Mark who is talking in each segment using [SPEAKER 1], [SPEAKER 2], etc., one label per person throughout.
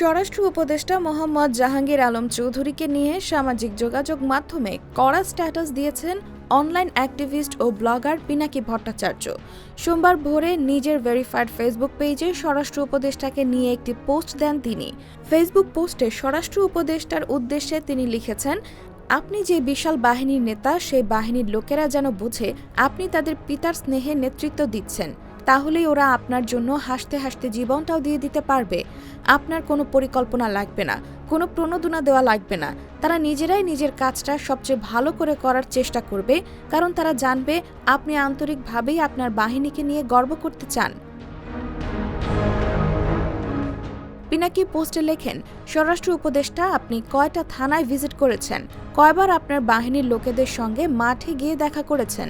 [SPEAKER 1] স্বরাষ্ট্র উপদেষ্টা মোহাম্মদ জাহাঙ্গীর আলম চৌধুরীকে নিয়ে সামাজিক যোগাযোগ মাধ্যমে কড়া স্ট্যাটাস দিয়েছেন অনলাইন অ্যাক্টিভিস্ট ও ব্লগার পিনাকি ভট্টাচার্য। সোমবার ভোরে নিজের ভেরিফাইড ফেসবুক পেজে স্বরাষ্ট্র উপদেষ্টাকে নিয়ে একটি পোস্ট দেন তিনি। ফেসবুক পোস্টে স্বরাষ্ট্র উপদেষ্টার উদ্দেশ্যে তিনি লিখেছেন, আপনি যে বিশাল বাহিনীর নেতা, সেই বাহিনীর লোকেরা যেন বুঝে আপনি তাদের পিতার স্নেহে নেতৃত্ব দিচ্ছেন। তাহলেই ওরা আপনার জন্য হাসতে হাসতে জীবনটাও দিয়ে দিতে পারবে। আপনার কোনো পরিকল্পনা লাগবে না, কোনো প্রণোদনা দেওয়া লাগবে না। তারা নিজেরাই নিজের কাজটা সবচেয়ে ভালো করে করার চেষ্টা করবে, কারণ তারা জানবে আপনি আন্তরিকভাবেই আপনার বাহিনীকে নিয়ে গর্ব করতে চান। পিনাকি পোস্টে লেখেন, স্বরাষ্ট্র উপদেষ্টা, আপনি কয়টা থানায় ভিজিট করেছেন? কয়বার আপনার বাহিনীর লোকেদের সঙ্গে মাঠে গিয়ে দেখা করেছেন?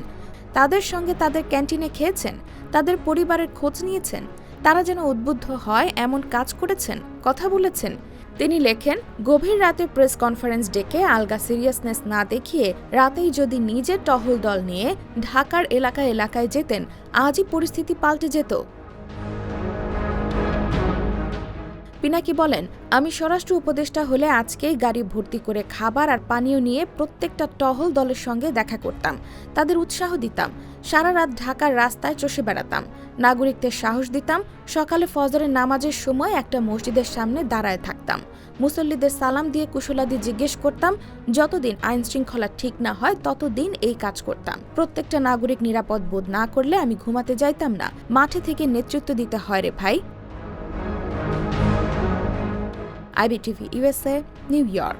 [SPEAKER 1] তাদের সঙ্গে তাদের ক্যান্টিনে খেয়েছেন? তাদের পরিবারের খোঁজ নিয়েছেন। তারা যেন উদ্বুদ্ধ হয়, এমন কাজ করেছেন, কথা বলেছেন। তিনি লেখেন, গভীর রাতে প্রেস কনফারেন্স ডেকে আলগা সিরিয়াসনেস না দেখিয়ে রাতেই যদি নিজের টহল দল নিয়ে ঢাকার এলাকা এলাকায় যেতেন, আজই পরিস্থিতি পাল্টে যেত। পিনাকি বলেন, আমি স্বরাষ্ট্র উপদেষ্টা হলে আজকেই গাড়ি ভর্তি করে খাবার আর পানীয় নিয়ে প্রত্যেকটা টহল দলের সঙ্গে দেখা করতাম। তাদের উৎসাহ দিতাম। সারা রাত ঢাকার রাস্তায় চষে বেড়াতাম। নাগরিকদের সাহস দিতাম। সকালে ফজরের নামাজের সময় একটা মসজিদের সামনে দাঁড়ায় থাকতাম। মুসল্লিদের সালাম দিয়ে কুশলাদি জিজ্ঞেস করতাম, যতদিন আইন শৃঙ্খলা ঠিক না হয়, ততদিন এই কাজ করতাম। প্রত্যেকটা নাগরিক নিরাপদ বোধ না করলে আমি ঘুমাতে যাইতাম না। মাঠে থেকে নেতৃত্ব দিতে হয় রে ভাই। IBTV USA, New York.